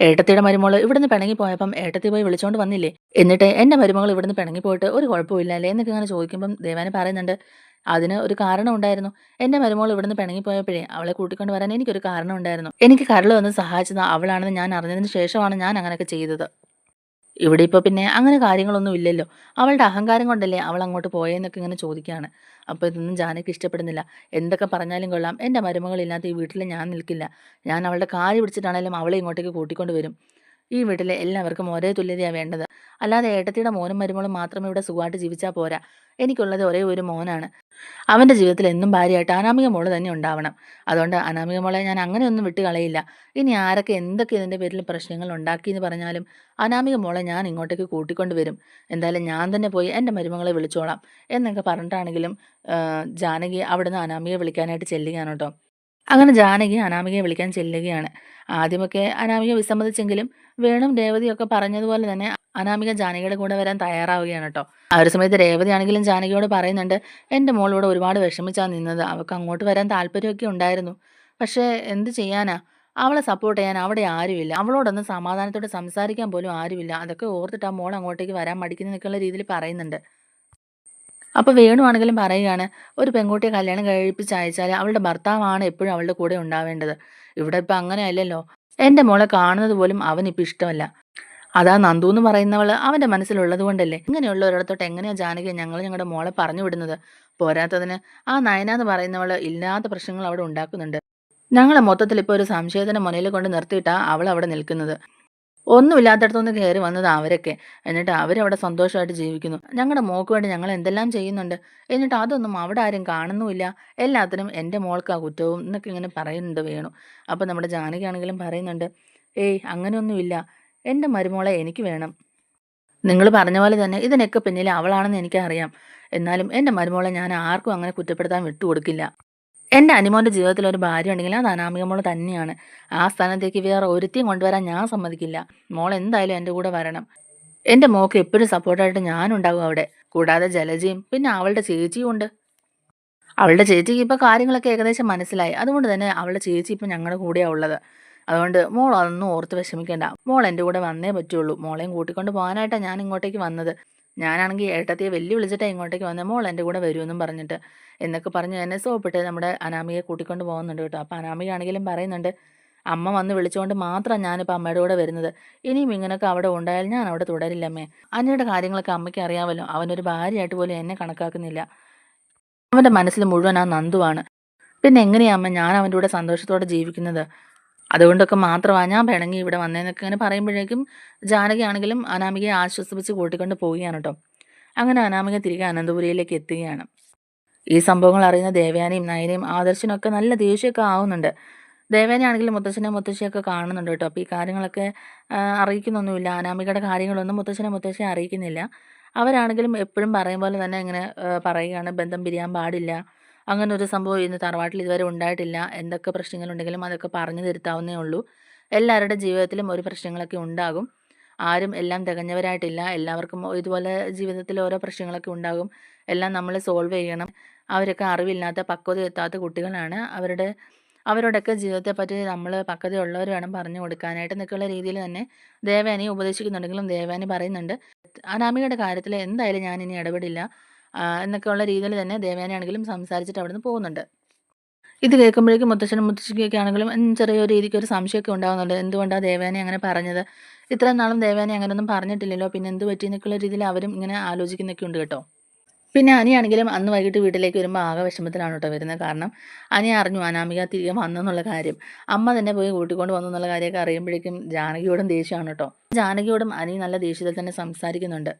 "ഏട്ടത്തിയുടെ മരുമോൾ ഇവിടുന്ന് പിണങ്ങി പോയപ്പം ഏട്ടത്തി പോയി വിളിച്ചോണ്ട് വന്നില്ലേ? എന്നിട്ട് എന്റെ മരുമകൾ ഇവിടുന്ന് പിണങ്ങി പോയിട്ട് ഒരു കുഴപ്പമില്ല അല്ലേ?" എന്നൊക്കെ ഇങ്ങനെ ചോദിക്കുമ്പം ദേവാനെ പറയുന്നുണ്ട്. "അതിന് ഒരു കാരണം ഉണ്ടായിരുന്നു. എന്റെ മരുമോൾ ഇവിടുന്ന് പിണങ്ങി പോയപ്പോഴേ അവളെ കൂട്ടിക്കൊണ്ട് വരാൻ എനിക്കൊരു കാരണം ഉണ്ടായിരുന്നു. എനിക്ക് കരൾ വന്ന് സഹായിച്ചത് അവളാണെന്ന് ഞാൻ അറിഞ്ഞതിന് ശേഷമാണ് ഞാൻ അങ്ങനെയൊക്കെ ചെയ്തത്. ഇവിടെ ഇപ്പോൾ പിന്നെ അങ്ങനെ കാര്യങ്ങളൊന്നും ഇല്ലല്ലോ. അവളുടെ അഹങ്കാരം കൊണ്ടല്ലേ അവൾ അങ്ങോട്ട് പോയെന്നൊക്കെ ഇങ്ങനെ ചോദിക്കുകയാണ്. അപ്പോൾ ഇതൊന്നും ജാനയ്ക്ക് ഇഷ്ടപ്പെടുന്നില്ല. എന്തൊക്കെ പറഞ്ഞാലും കൊള്ളാം എന്റെ മരുമകളില്ലാത്ത ഈ വീട്ടിൽ ഞാൻ നിൽക്കില്ല. ഞാൻ അവളുടെ കാൽ പിടിച്ചിട്ടാണെങ്കിലും അവളെ ഇങ്ങോട്ടേക്ക് കൂട്ടിക്കൊണ്ട് വരും. ഈ വീട്ടിലെ എല്ലാവർക്കും ഒരേ തുല്യതയാണ് വേണ്ടത്. അല്ലാതെ ഏട്ടത്തിയുടെ മോനും മരുമോളും മാത്രം ഇവിടെ സുഖമായിട്ട് ജീവിച്ചാൽ പോരാ. എനിക്കുള്ളത് ഒരേ ഒരു മോനാണ്. അവന്റെ ജീവിതത്തിൽ എന്നും ഭാര്യയായിട്ട് അനാമിക മോൾ തന്നെ ഉണ്ടാവണം. അതുകൊണ്ട് അനാമിക മോളെ ഞാൻ അങ്ങനെയൊന്നും വിട്ട് കളയില്ല. ഇനി ആരൊക്കെ എന്തൊക്കെ ഇതിന്റെ പേരിൽ പ്രശ്നങ്ങൾ ഉണ്ടാക്കി എന്ന് പറഞ്ഞാലും അനാമിക മോളെ ഞാൻ ഇങ്ങോട്ടേക്ക് കൂട്ടിക്കൊണ്ട് വരും. എന്തായാലും ഞാൻ തന്നെ പോയി എന്റെ മരുമകളെ വിളിച്ചോളാം. എന്നൊക്കെ പറഞ്ഞിട്ടാണെങ്കിലും ജാനകി അവിടുന്ന് അനാമികയെ വിളിക്കാനായിട്ട് ചെല്ലുകയാണ് കേട്ടോ. അങ്ങനെ ജാനകി അനാമികയെ വിളിക്കാൻ ചെല്ലുകയാണ്. ആദ്യമൊക്കെ അനാമിക വിസമ്മതിച്ചെങ്കിലും വേണും രേവതിയൊക്കെ പറഞ്ഞതുപോലെ തന്നെ അനാമിക ജാനകിയുടെ കൂടെ വരാൻ തയ്യാറാവുകയാണ് കേട്ടോ. ആ ഒരു സമയത്ത് രേവതിയാണെങ്കിലും ജാനകിയോട് പറയുന്നുണ്ട് എന്റെ മോളിവിടെ ഒരുപാട് വിഷമിച്ചാണ് നിന്നത്. അവൾക്ക് അങ്ങോട്ട് വരാൻ താല്പര്യമൊക്കെ ഉണ്ടായിരുന്നു. പക്ഷേ എന്ത് ചെയ്യാനാ? അവളെ സപ്പോർട്ട് ചെയ്യാൻ അവിടെ ആരുമില്ല. അവളോടൊന്ന് സമാധാനത്തോടെ സംസാരിക്കാൻ പോലും ആരുമില്ല. അതൊക്കെ ഓർത്തിട്ട് ആ മോൾ അങ്ങോട്ടേക്ക് വരാൻ മടിക്കുന്ന രീതിയിൽ പറയുന്നുണ്ട്. അപ്പോൾ വേണുവാണെങ്കിലും പറയുകയാണ് ഒരു പെൺകുട്ടിയെ കല്യാണം കഴിപ്പിച്ച് അയച്ചാൽ അവളുടെ ഭർത്താവാണ് എപ്പോഴും അവളുടെ കൂടെ ഉണ്ടാവേണ്ടത്. ഇവിടെ ഇപ്പം അങ്ങനെയല്ലല്ലോ. എന്റെ മോളെ കാണുന്നത് പോലും അവനിപ്പോൾ ഇഷ്ടമല്ല. അതാ നന്ദു എന്ന് പറയുന്നവൾ അവന്റെ മനസ്സിലുള്ളത് കൊണ്ടല്ലേ. ഇങ്ങനെയുള്ള ഒരിടത്തോട്ട് എങ്ങനെയാണ് ജാനകി ഞങ്ങൾ ഞങ്ങളുടെ മോളെ പറഞ്ഞു വിടുന്നത്? പോരാത്തതിന് ആ നയന എന്ന് പറയുന്നവൾ ഇല്ലാത്ത പ്രശ്നങ്ങൾ അവിടെ ഉണ്ടാക്കുന്നുണ്ട്. ഞങ്ങളെ മൊത്തത്തിൽ ഇപ്പോൾ ഒരു സംശയത്തിന് മുനയിൽ കൊണ്ട് നിർത്തിയിട്ടാണ് അവൾ അവിടെ നിൽക്കുന്നത്. ഒന്നുമില്ലാത്തടത്തുനിന്ന് കയറി വന്നത് അവരൊക്കെ. എന്നിട്ട് അവരവിടെ സന്തോഷമായിട്ട് ജീവിക്കുന്നു. ഞങ്ങളുടെ മോൾക്ക് വേണ്ടി ഞങ്ങൾ എന്തെല്ലാം ചെയ്യുന്നുണ്ട്? എന്നിട്ട് അതൊന്നും അവിടെ ആരും കാണുന്നുമില്ല. എല്ലാത്തിനും എന്റെ മോൾക്ക് ആ കുറ്റവും എന്നൊക്കെ ഇങ്ങനെ പറയുന്നുണ്ട് വേണു. അപ്പോൾ നമ്മുടെ ജാനകിയാണെങ്കിലും പറയുന്നുണ്ട് ഏയ് അങ്ങനെയൊന്നുമില്ല. എന്റെ മരുമോളെ എനിക്ക് വേണം. നിങ്ങൾ പറഞ്ഞ പോലെ തന്നെ ഇതിനൊക്കെ പിന്നിൽ അവളാണെന്ന് എനിക്കറിയാം. എന്നാലും എന്റെ മരുമോളെ ഞാൻ ആർക്കും അങ്ങനെ കുറ്റപ്പെടുത്താൻ വിട്ടുകൊടുക്കില്ല. എന്റെ അനിമോന്റെ ജീവിതത്തിൽ ഒരു ഭാര്യ ഉണ്ടെങ്കിൽ അത് അനാമിക മോൾ തന്നെയാണ്. ആ സ്ഥാനത്തേക്ക് വേറെ ഒരുത്തിയും കൊണ്ടുവരാൻ ഞാൻ സമ്മതിക്കില്ല. മോൾ എന്തായാലും എന്റെ കൂടെ വരണം. എന്റെ മോക്ക് എപ്പോഴും സപ്പോർട്ടായിട്ട് ഞാനുണ്ടാകും അവിടെ. കൂടാതെ ജലജയും പിന്നെ അവളുടെ ചേച്ചിയും ഉണ്ട്. അവളുടെ ചേച്ചിക്ക് ഇപ്പോൾ കാര്യങ്ങളൊക്കെ ഏകദേശം മനസ്സിലായി. അതുകൊണ്ട് തന്നെ അവളുടെ ചേച്ചി ഇപ്പം ഞങ്ങളുടെ കൂടെയാണ് ഉള്ളത്. അതുകൊണ്ട് മോൾ അതൊന്നും ഓർത്ത് വിഷമിക്കേണ്ട. മോൾ എന്റെ കൂടെ വന്നേ പറ്റുള്ളൂ. മോളെയും കൂട്ടിക്കൊണ്ട് പോകാനായിട്ടാണ് ഞാൻ ഇങ്ങോട്ടേക്ക് വന്നത്. ഞാനാണെങ്കിൽ ഏട്ടത്തിയെ വെല്ലു വിളിച്ചിട്ട് ഇങ്ങോട്ടേക്ക് വന്ന. മോൾ എന്റെ കൂടെ വരുമെന്നും പറഞ്ഞിട്ട് എന്നൊക്കെ പറഞ്ഞ് എന്നെ സോപ്പിട്ട് നമ്മുടെ അനാമികയെ കൂട്ടിക്കൊണ്ട് പോകുന്നുണ്ട് കേട്ടോ. അപ്പോൾ അനാമിക ആണെങ്കിലും പറയുന്നുണ്ട് അമ്മ വന്ന് വിളിച്ചുകൊണ്ട് മാത്രം ഞാനിപ്പോൾ അമ്മയുടെ കൂടെ വരുന്നത്. ഇനിയും ഇങ്ങനെയൊക്കെ അവിടെ ഉണ്ടായാൽ ഞാൻ അവിടെ തുടരില്ലമ്മേ. അനിയുടെ കാര്യങ്ങളൊക്കെ അമ്മയ്ക്ക് അറിയാമല്ലോ അവനൊരു ഭാര്യയായിട്ട് പോലും എന്നെ കണക്കാക്കുന്നില്ല. അവന്റെ മനസ്സിൽ മുഴുവൻ ആ നന്ദുവാണ്. പിന്നെ എങ്ങനെയാ അമ്മ? ഞാൻ അവന്റെ കൂടെ സന്തോഷത്തോടെ ജീവിക്കുന്നത്? അതുകൊണ്ടൊക്കെ മാത്രമാണ് ഞാൻ പിണങ്ങി ഇവിടെ വന്നതെന്നൊക്കെ ഇങ്ങനെ പറയുമ്പോഴേക്കും ജാനകിയാണെങ്കിലും അനാമികയെ ആശ്വസിപ്പിച്ച് കൂട്ടിക്കൊണ്ട് പോവുകയാണ് കേട്ടോ അങ്ങനെ അനാമിക തിരികെ അനന്തപുരിയിലേക്ക് എത്തുകയാണ്. ഈ സംഭവങ്ങൾ അറിയുന്ന ദേവയാനിയും നയനയും ആദർശനൊക്കെ നല്ല ദേഷ്യമൊക്കെ ആവുന്നുണ്ട്. ദേവയാനി ആണെങ്കിലും മുത്തശ്ശനെ മുത്തശ്ശിയൊക്കെ കാണുന്നുണ്ട് കേട്ടോ അപ്പോൾ ഈ കാര്യങ്ങളൊക്കെ അറിയിക്കുന്നൊന്നുമില്ല. അനാമികയുടെ കാര്യങ്ങളൊന്നും മുത്തശ്ശനെ മുത്തശ്ശിയെ അറിയിക്കുന്നില്ല. അവരാണെങ്കിലും എപ്പോഴും പറയും പോലെ തന്നെ ഇങ്ങനെ പറയുകയാണ്. ബന്ധം പിരിയാൻ പാടില്ല. അങ്ങനെ ഒരു സംഭവം ഇന്ന് തറവാട്ടിൽ ഇതുവരെ ഉണ്ടായിട്ടില്ല. എന്തൊക്കെ പ്രശ്നങ്ങളുണ്ടെങ്കിലും അതൊക്കെ പറഞ്ഞു തിരുത്താവുന്നേ ഉള്ളൂ. എല്ലാവരുടെ ജീവിതത്തിലും ഒരു പ്രശ്നങ്ങളൊക്കെ ഉണ്ടാകും. ആരും എല്ലാം തികഞ്ഞവരായിട്ടില്ല. എല്ലാവർക്കും ഇതുപോലെ ജീവിതത്തിൽ ഓരോ പ്രശ്നങ്ങളൊക്കെ ഉണ്ടാകും. എല്ലാം നമ്മൾ സോൾവ് ചെയ്യണം. അവരൊക്കെ അറിവില്ലാത്ത പക്വത എത്താത്ത കുട്ടികളാണ്. അവരുടെ അവരോടൊക്കെ ജീവിതത്തെ പറ്റി നമ്മൾ പക്വതയുള്ളവർ വേണം പറഞ്ഞു കൊടുക്കാനായിട്ട് എന്നൊക്കെയുള്ള രീതിയിൽ തന്നെ ദേവാനി ഉപദേശിക്കുന്നുണ്ടെങ്കിലും ദേവാനി പറയുന്നുണ്ട്. അനാമികയുടെ കാര്യത്തിൽ എന്തായാലും ഞാൻ ഇനി ഇടപെടില്ല. എന്നൊക്കെയുള്ള രീതിയിൽ തന്നെ ദേവേനയാണെങ്കിലും സംസാരിച്ചിട്ട് അവിടുന്ന് പോകുന്നുണ്ട്. ഇത് കേൾക്കുമ്പോഴേക്കും മുത്തശ്ശനും മുത്തശ്ശിക്കൊക്കെ ആണെങ്കിലും ചെറിയൊരു രീതിക്ക് ഒരു സംശയമൊക്കെ ഉണ്ടാകുന്നുണ്ട് എന്തുകൊണ്ടാണ് ദേവയാനി അങ്ങനെ പറഞ്ഞത്? ഇത്രയും നാളും ദേവയാനി അങ്ങനെയൊന്നും പറഞ്ഞിട്ടില്ലല്ലോ. പിന്നെ എന്ത് പറ്റി എന്നൊക്കെയുള്ള രീതിയിൽ അവരും ഇങ്ങനെ ആലോചിക്കുന്നൊക്കെ ഉണ്ട് കേട്ടോ. പിന്നെ അനിയാണെങ്കിലും അന്ന് വൈകിട്ട് വീട്ടിലേക്ക് വരുമ്പോൾ ആകെ വിഷമത്തിലാണ് കേട്ടോ വരുന്നത്. കാരണം അനി അറിഞ്ഞു അനാമിക തിരികെ വന്നെന്നുള്ള കാര്യം. അമ്മ തന്നെ പോയി കൂട്ടിക്കൊണ്ട് വന്നു എന്നുള്ള കാര്യമൊക്കെ അറിയുമ്പോഴേക്കും ജാനകിയോടും ദേഷ്യമാണ് കേട്ടോ. ജാനകിയോടും അനി നല്ല ദേഷ്യത്തിൽ തന്നെ സംസാരിക്കുന്നുണ്ട്.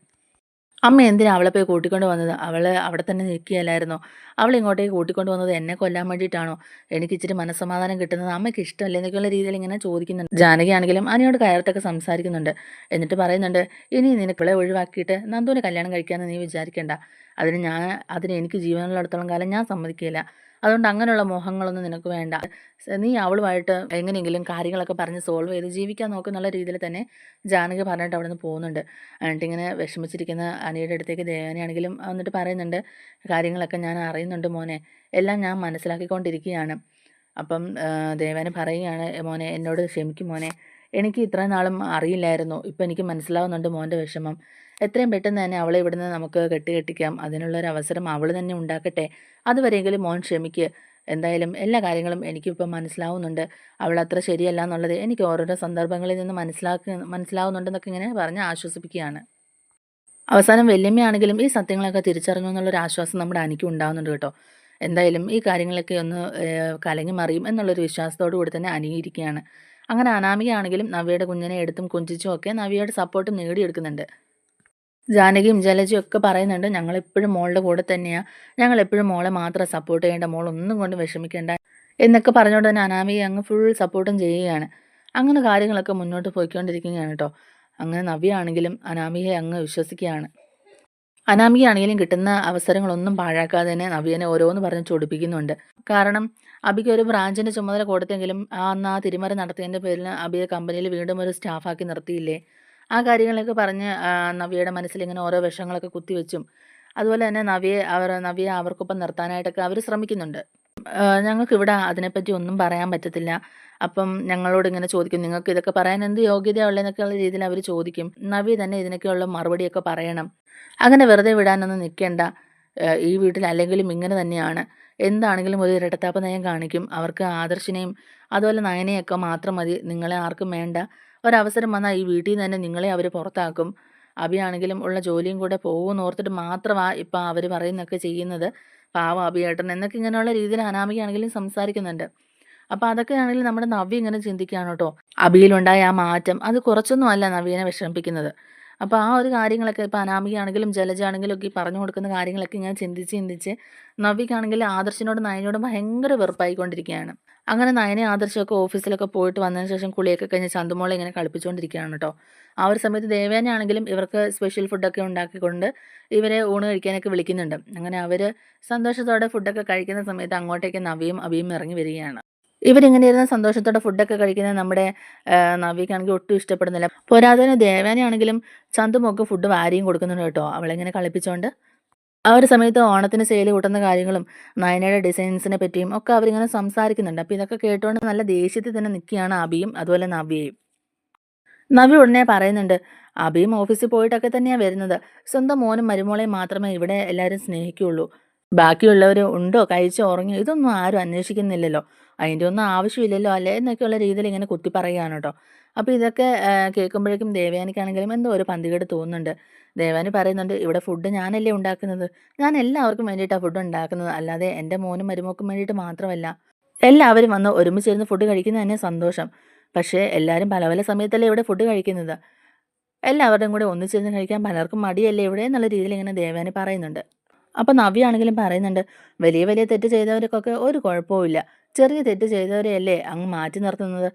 അമ്മ എന്തിനാ അവളെ പോയി കൂട്ടിക്കൊണ്ട് വന്നത്? അവൾ അവിടെ തന്നെ നിൽക്കുകയല്ലായിരുന്നോ? അവൾ ഇങ്ങോട്ടേക്ക് കൂട്ടിക്കൊണ്ട് വന്നത് എന്നെ കൊല്ലാൻ വേണ്ടിയിട്ടാണോ? എനിക്ക് ഇച്ചിരി മനസ്സമാധാനം കിട്ടുന്നത് അമ്മയ്ക്ക് ഇഷ്ടമല്ല എന്നൊക്കെയുള്ള രീതിയിൽ ഇങ്ങനെ ചോദിക്കുന്നുണ്ട്. ജാനകിയാണെങ്കിലും അനിയോട് കയറത്തൊക്കെ സംസാരിക്കുന്നുണ്ട്. എന്നിട്ട് പറയുന്നുണ്ട് ഇനി നിനക്ക് ഇളെ ഒഴിവാക്കിയിട്ട് നന്ദുവിനെ കല്യാണം കഴിക്കാമെന്ന് നീ വിചാരിക്കേണ്ട. അതിന് ഞാൻ അതിന് എനിക്ക് ജീവനുള്ളിടത്തോളം കാലം ഞാൻ സമ്മതിക്കില്ല അതുകൊണ്ട് അങ്ങനെയുള്ള മോഹങ്ങളൊന്നും നിനക്ക് വേണ്ട. നീ അവളുമായിട്ട് എങ്ങനെയെങ്കിലും കാര്യങ്ങളൊക്കെ പറഞ്ഞ് സോൾവ് ചെയ്ത് ജീവിക്കാൻ നോക്കുന്നുള്ള രീതിയിൽ തന്നെ ജാനകി പറഞ്ഞിട്ട് അവിടെ നിന്ന് പോകുന്നുണ്ട്. എന്നിട്ട് ഇങ്ങനെ വിഷമിച്ചിരിക്കുന്ന അനിയുടെ അടുത്തേക്ക് ദേവാനിയാണെങ്കിലും വന്നിട്ട് പറയുന്നുണ്ട് കാര്യങ്ങളൊക്കെ ഞാൻ അറിയുന്നുണ്ട് മോനെ. എല്ലാം ഞാൻ മനസ്സിലാക്കിക്കൊണ്ടിരിക്കുകയാണ്. അപ്പം ദേവാനി പറയുകയാണ് മോനെ എന്നോട് ക്ഷമിക്കും മോനെ. എനിക്ക് ഇത്രയും നാളും അറിയില്ലായിരുന്നു. ഇപ്പം എനിക്ക് മനസ്സിലാവുന്നുണ്ട് മോന്റെ വിഷമം. എത്രയും പെട്ടെന്ന് തന്നെ അവളെ ഇവിടുന്ന് നമുക്ക് കെട്ടിക്കെട്ടിക്കാം. അതിനുള്ളൊരു അവസരം അവൾ തന്നെ ഉണ്ടാക്കട്ടെ. അതുവരെയെങ്കിലും മോൻ ക്ഷമിക്ക്. എന്തായാലും എല്ലാ കാര്യങ്ങളും എനിക്കിപ്പോൾ മനസ്സിലാവുന്നുണ്ട്. അവൾ അത്ര ശരിയല്ല എന്നുള്ളത് എനിക്ക് ഓരോരോ സന്ദർഭങ്ങളിൽ നിന്ന് മനസ്സിലാക്ക മനസ്സിലാവുന്നുണ്ടെന്നൊക്കെ ഇങ്ങനെ പറഞ്ഞ് ആശ്വസിപ്പിക്കുകയാണ്. അവസാനം വല്യമ്മയാണെങ്കിലും ഈ സത്യങ്ങളൊക്കെ തിരിച്ചറിഞ്ഞു എന്നുള്ളൊരു ആശ്വാസം നമ്മുടെ അനിക്ക് ഉണ്ടാവുന്നുണ്ട് കേട്ടോ. എന്തായാലും ഈ കാര്യങ്ങളൊക്കെ ഒന്ന് കലങ്ങി മറിയും എന്നുള്ളൊരു വിശ്വാസത്തോടു കൂടി തന്നെ അനിയിരിക്കുകയാണ് അങ്ങനെ അനാമികയാണെങ്കിലും നവ്യയുടെ കുഞ്ഞിനെ എടുത്തും കുഞ്ചിച്ചും ഒക്കെ നവ്യയുടെ സപ്പോർട്ട് നേടിയെടുക്കുന്നുണ്ട്. ജാനകിയും ജലജയും ഒക്കെ പറയുന്നുണ്ട് ഞങ്ങളെപ്പോഴും മോളുടെ കൂടെ തന്നെയാണ് ഞങ്ങളെപ്പോഴും മോളെ മാത്രം സപ്പോർട്ട് ചെയ്യേണ്ട മോൾ ഒന്നും കൊണ്ട് വിഷമിക്കേണ്ട എന്നൊക്കെ പറഞ്ഞുകൊണ്ട് തന്നെ അനാമിയെ അങ്ങ് ഫുൾ സപ്പോർട്ടും ചെയ്യുകയാണ്. അങ്ങനെ കാര്യങ്ങളൊക്കെ മുന്നോട്ട് പോയിക്കൊണ്ടിരിക്കുകയാണ് കേട്ടോ അങ്ങനെ നവ്യ ആണെങ്കിലും അനാമികയെ അങ്ങ് വിശ്വസിക്കുകയാണ്. അനാമികയാണെങ്കിലും കിട്ടുന്ന അവസരങ്ങളൊന്നും പാഴാക്കാതെ തന്നെ നവ്യനെ ഓരോന്ന് പറഞ്ഞ് ചൊടിപ്പിക്കുന്നുണ്ട്. കാരണം അബിക്ക് ഒരു ബ്രാഞ്ചിന്റെ ചുമതല കൊടുത്തെങ്കിലും ആ അന്ന് ആ തിരിമറി നടത്തിയതിന്റെ പേരിൽ അബിയെ കമ്പനിയിൽ വീണ്ടും ഒരു സ്റ്റാഫാക്കി നിർത്തിയില്ലേ? ആ കാര്യങ്ങളൊക്കെ പറഞ്ഞ് നവ്യയുടെ മനസ്സിൽ ഇങ്ങനെ ഓരോ വിഷങ്ങളൊക്കെ കുത്തിവെച്ചും. അതുപോലെ തന്നെ നവ്യെ അവർ നവ്യെ അവർക്കൊപ്പം നിർത്താനായിട്ടൊക്കെ അവർ ശ്രമിക്കുന്നുണ്ട്. ഞങ്ങൾക്കിവിടെ അതിനെപ്പറ്റി ഒന്നും പറയാൻ പറ്റത്തില്ല. അപ്പം ഞങ്ങളോട് ഇങ്ങനെ ചോദിക്കും നിങ്ങൾക്ക് ഇതൊക്കെ പറയാൻ എന്ത് യോഗ്യതയുള്ളതെന്നൊക്കെയുള്ള രീതിയിൽ അവർ ചോദിക്കും. നവി തന്നെ ഇതിനൊക്കെയുള്ള മറുപടിയൊക്കെ പറയണം. അങ്ങനെ വെറുതെ വിടാനൊന്നും നിൽക്കേണ്ട. ഈ വീട്ടിൽ അല്ലെങ്കിലും ഇങ്ങനെ തന്നെയാണ്. എന്താണെങ്കിലും ഒരു ഇരട്ടത്താപ്പ് നയം കാണിക്കും. അവർക്ക് ആദർശിനെയും അതുപോലെ നയനെയൊക്കെ മാത്രം മതി. നിങ്ങളെ ആർക്കും വേണ്ട. ഒരവസരം വന്നാൽ ഈ വീട്ടിൽ നിന്ന് തന്നെ നിങ്ങളെ അവർ പുറത്താക്കും. അഭിയാണെങ്കിലും ഉള്ള ജോലിയും കൂടെ പോകുമെന്ന് ഓർത്തിട്ട് മാത്രമാണ് ഇപ്പം അവർ പറയുന്നൊക്കെ ചെയ്യുന്നത്. പാവം അബിയേട്ടൻ എന്നൊക്കെ ഇങ്ങനെയുള്ള രീതിയിൽ അനാമികയാണെങ്കിലും സംസാരിക്കുന്നുണ്ട്. അപ്പോൾ അതൊക്കെയാണെങ്കിലും നമ്മുടെ നവ്യ ഇങ്ങനെ ചിന്തിക്കുകയാണ് കേട്ടോ. അഭിയിലുണ്ടായ ആ മാറ്റം അത് കുറച്ചൊന്നും അല്ല നവ്യനെ വിഷമിപ്പിക്കുന്നത്. അപ്പോൾ ആ ഒരു കാര്യങ്ങളൊക്കെ ഇപ്പോൾ അനാമികയാണെങ്കിലും ജലജാണെങ്കിലും ഒക്കെ പറഞ്ഞു കൊടുക്കുന്ന കാര്യങ്ങളൊക്കെ ഇങ്ങനെ ചിന്തിച്ച് ചിന്തിച്ച് നവ്യക്കാണെങ്കിൽ ആദർശിനോടും നയനോടും ഭയങ്കര വെറുപ്പായിക്കൊണ്ടിരിക്കുകയാണ്. അങ്ങനെ നയനെ ആദർശമൊക്കെ ഓഫീസിലൊക്കെ പോയിട്ട് വന്നതിന് ശേഷം കുളിയൊക്കെ കഴിഞ്ഞ് ചന്തുമോളെ ഇങ്ങനെ കളിപ്പിച്ചുകൊണ്ടിരിക്കുകയാണ് കേട്ടോ. ആ ഒരു സമയത്ത് ദേവേനയാണെങ്കിലും ഇവർക്ക് സ്പെഷ്യൽ ഫുഡൊക്കെ ഉണ്ടാക്കിക്കൊണ്ട് ഇവരെ ഊണ് കഴിക്കാനൊക്കെ വിളിക്കുന്നുണ്ട്. അങ്ങനെ അവർ സന്തോഷത്തോടെ ഫുഡൊക്കെ കഴിക്കുന്ന സമയത്ത് അങ്ങോട്ടേക്ക് നവിയും അവിയും ഇറങ്ങി വരികയാണ്. ഇവരിങ്ങനെ ഇരുന്ന സന്തോഷത്തോടെ ഫുഡൊക്കെ കഴിക്കുന്ന നമ്മുടെ നവ്യക്കാണെങ്കിൽ ഒട്ടും ഇഷ്ടപ്പെടുന്നില്ല. പോരാതെ ദേവേനയാണെങ്കിലും ചന്തുമൊക്കെ ഫുഡ് വാരിയും കൊടുക്കുന്നുണ്ട് കേട്ടോ. അവളിങ്ങനെ കളിപ്പിച്ചുകൊണ്ട് ആ ഒരു സമയത്ത് ഓണത്തിന് സെയിൽ കൂട്ടുന്ന കാര്യങ്ങളും നയനയുടെ ഡിസൈൻസിനെ പറ്റിയും ഒക്കെ അവരിങ്ങനെ സംസാരിക്കുന്നുണ്ട്. അപ്പോൾ ഇതൊക്കെ കേട്ടുകൊണ്ട് നല്ല ദേഷ്യത്തിൽ തന്നെ നിൽക്കുകയാണ് അബിയും അതുപോലെ നവ്യയും. നവ്യ ഉടനെ പറയുന്നുണ്ട് അബിയും ഓഫീസിൽ പോയിട്ടൊക്കെ തന്നെയാണ് വരുന്നത്. സ്വന്തം മോനും മരുമോളെയും മാത്രമേ ഇവിടെ എല്ലാവരും സ്നേഹിക്കുകയുള്ളൂ. ബാക്കിയുള്ളവർ ഉണ്ടോ? കഴിച്ചോ? ഉറങ്ങിയോ? ഇതൊന്നും ആരും അന്വേഷിക്കുന്നില്ലല്ലോ. അതിന്റെ ഒന്നും ആവശ്യമില്ലല്ലോ അല്ലേ? എന്നൊക്കെയുള്ള രീതിയിൽ ഇങ്ങനെ കുത്തി പറയുകയാണ് കേട്ടോ. അപ്പോൾ ഇതൊക്കെ കേൾക്കുമ്പോഴേക്കും ദേവയാനിക്കാണെങ്കിലും എന്തോ ഒരു പന്തികേട് തോന്നുന്നുണ്ട്. ദേവാനി പറയുന്നുണ്ട് ഇവിടെ ഫുഡ് ഞാനല്ലേ ഉണ്ടാക്കുന്നത്? ഞാൻ എല്ലാവർക്കും വേണ്ടിയിട്ടാണ് ഫുഡ് ഉണ്ടാക്കുന്നത്. അല്ലാതെ എന്റെ മോനും മരുമോക്കും വേണ്ടിയിട്ട് മാത്രമല്ല. എല്ലാവരും വന്ന് ഒരുമിച്ചിരുന്ന് ഫുഡ് കഴിക്കുന്നത് തന്നെ സന്തോഷം. പക്ഷേ എല്ലാവരും പല പല സമയത്തല്ലേ ഇവിടെ ഫുഡ് കഴിക്കുന്നത്? എല്ലാവരുടെയും കൂടെ ഒന്നിച്ചിരുന്ന് കഴിക്കാൻ പലർക്കും മടിയല്ലേ ഇവിടെ? എന്നുള്ള രീതിയിൽ ഇങ്ങനെ ദേവാനി പറയുന്നുണ്ട്. അപ്പോൾ നവ്യാണെങ്കിലും പറയുന്നുണ്ട് വലിയ വലിയ തെറ്റ് ചെയ്തവർക്കൊക്കെ ഒരു കുഴപ്പവുമില്ല. ചെറിയ തെറ്റ് ചെയ്തവരെയല്ലേ അങ്ങ് മാറ്റി നിർത്തുന്നത്?